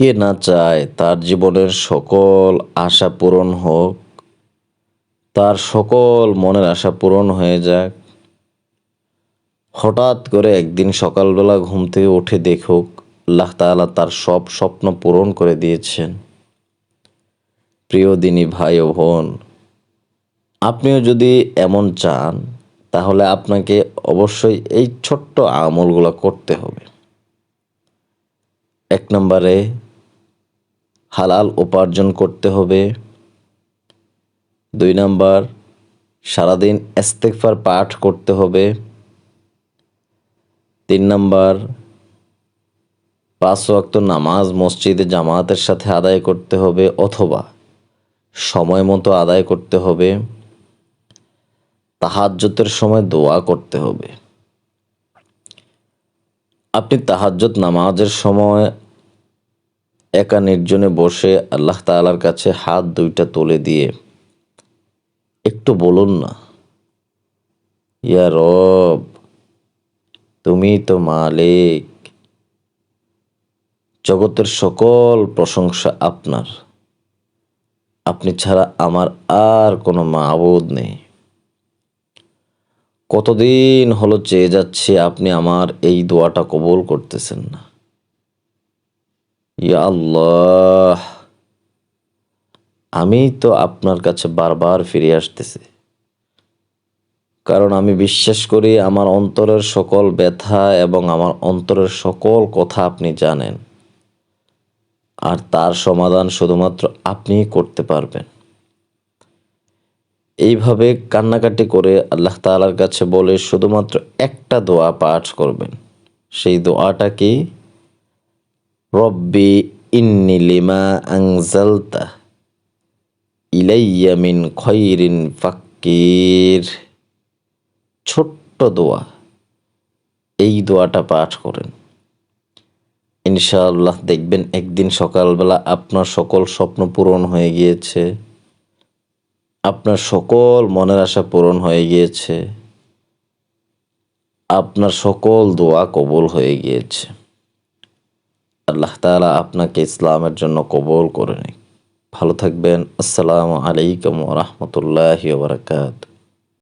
কে না চায় তার জীবনের সকল আশা পূরণ হোক, তার সকল মনের আশা পূরণ হয়ে যাক। হঠাৎ করে একদিন সকালবেলা ঘুম থেকে উঠে দেখুক, আল্লাহ তার সব স্বপ্ন পূরণ করে দিয়েছেন। প্রিয় দিনী ভাই ও বোন, আপনিও যদি এমন চান, তাহলে আপনাকে অবশ্যই এই ছোট্ট আমলগুলো করতে হবে। এক নম্বরে হালাল উপার্জন করতে হবে। দুই নাম্বার, সারাদিন ইস্তেগফার পাঠ করতে হবে। তিন নাম্বার, পাঁচ ওয়াক্ত নামাজ মসজিদে জামাতের সাথে আদায় করতে হবে অথবা সময় মতো আদায় করতে হবে। তাহাজ্জতের সময় দোয়া করতে হবে। আপনি তাহাজ্জত নামাজের সময় একা নির্জনে বসে আল্লাহ তাআলার কাছে হাত দুইটা তুলে দিয়ে, একটু বলুন না? ইয়া রব, তুমি তো মালিক। জগতের সকল প্রশংসা আপনার। আপনি ছাড়া আমার আর কোনো মাবুদ নেই। কতদিন হলো চেয়ে যাচ্ছে আপনি আমার এই দোয়াটা কবুল করতেছেন না। আল্লাহ আমি তো আপনার কাছে বারবার ফিরে আসতেছি। কারণ আমি বিশ্বাস করি আমার অন্তরের সকল ব্যথা এবং আমার অন্তরের সকল কথা আপনি জানেন। আর তার সমাধান শুধুমাত্র আপনিই করতে পারবেন। এইভাবে কান্নাকাটি করে আল্লাহ তাআলার কাছে বলে শুধুমাত্র একটা দোয়া পাঠ করবেন। সেই দোয়াটা কি? রব্বি ইন্নি লিমা আংজালতা ইলাইয়া মিন খৈরিন ফাক্কির। ছোট্ট দোয়া, এই দোয়াটা পাঠ করেন। ইনশাআল্লাহ দেখবেন একদিন সকালবেলা আপনার সকল স্বপ্ন পূরণ হয়ে গিয়েছে। আপনার সকল মনের আশা পূরণ হয়ে গিয়েছে। আপনার সকল দোয়া কবুল হয়ে গিয়েছে। আল্লাহ তালা আপনাকে ইসলামের জন্য কবল করে নিক। ভালো থাকবেন। আসসালামু আলাইকুম রহমতুল্লাহ বরকাত।